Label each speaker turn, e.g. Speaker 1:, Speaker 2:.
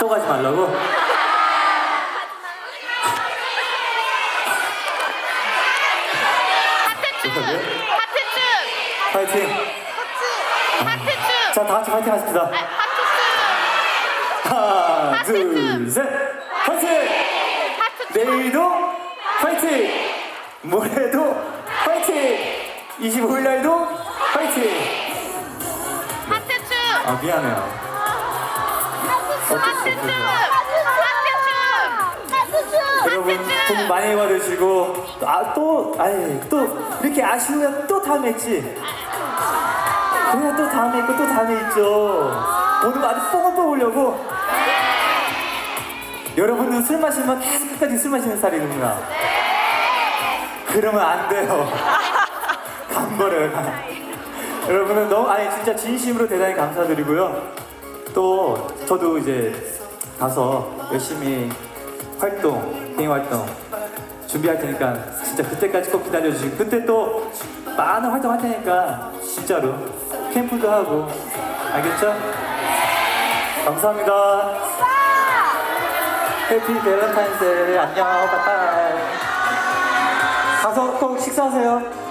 Speaker 1: 또 가지 말라고?
Speaker 2: 하트춤! 하트춤!
Speaker 1: 파이팅!
Speaker 2: 하트춤!
Speaker 1: 자, 다 같이 파이팅 하십시다.
Speaker 2: 아, 하트춤!
Speaker 1: 하나, 둘, 셋! 파이팅!
Speaker 2: 하트춤!
Speaker 1: 내일도 파이팅! 모레도 파이팅! 25일 날도 파이팅!
Speaker 2: 하트춤!
Speaker 1: 아, 미안해요.
Speaker 2: 하트춤!
Speaker 1: 여러분 복 많이 받으시고 아또 아니 또 이렇게 아쉬우면 또 다음에 있지? 그냥 또 다음에 있고 또 다음에 있죠. 오늘 아주 뽕을 뽑으려고. 여러분은 술 마시면 계속 끝까지 술 마시는 스타일이구나 그러면 안 돼요. 간거를. 여러분은 너무 아니 진짜 진심으로 대단히 감사드리고요 또 저도 이제 가서 열심히 활동, 개인 활동 준비할 테니까 진짜 그때까지 꼭 기다려주시고 그때 또 많은 활동 할 테니까 진짜로 캠프도 하고 알겠죠? 감사합니다. 해피 밸런타인데이 안녕 바이바이 가서 꼭 식사하세요.